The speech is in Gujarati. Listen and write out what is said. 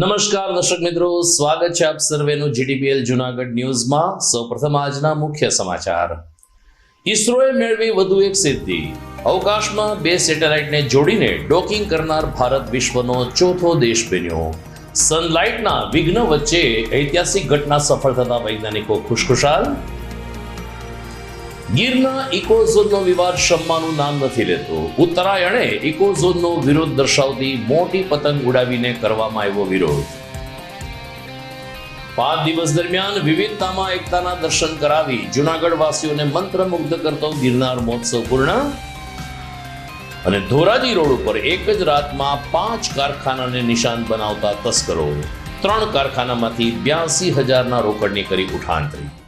નમસ્કાર દર્શક મિત્રો, સ્વાગત છે આપ સર્વેનું જીડીપીએલ જુનાગઢ ન્યૂઝમાં. સૌપ્રથમ આજના મુખ્ય સમાચાર. ઈસરોએ મેળવી વધુ એક સિદ્ધિ. અવકાશમાં બે સેટેલાઇટને જોડીને ડોકિંગ કરનાર ભારત વિશ્વનો ચોથો દેશ બન્યો. સનલાઇટના વિઘ્ન વચ્ચે ઐતિહાસિક ઘટના સફળ થતા વૈજ્ઞાનિકો ખુશખુશાલ. ગીરના ઇકોઝોનનો વિવાદ શમવાનું નામ નથી લેતો. ઉત્તરાયણે ઇકોઝોનનો વિરોધ દર્શાવતી મોટી પતંગ ઉડાવીને કરવામાં આવ્યો વિરોધ. પાંચ દિવસ દરમિયાન વિવિધતામાં એકતાના દર્શન કરાવી જુનાગઢ વાસીઓને મંત્રમુગ્ધ કરતો ગિરનાર મહોત્સવ પૂર્ણ. અને ધોરાજી રોડ ઉપર એક જ રાતમાં પાંચ કારખાનાને નિશાન બનાવતા તસ્કરો. ત્રણ કારખાનામાંથી બ્યાસી હજારના રોકડની કરી ઉઠાંતરી.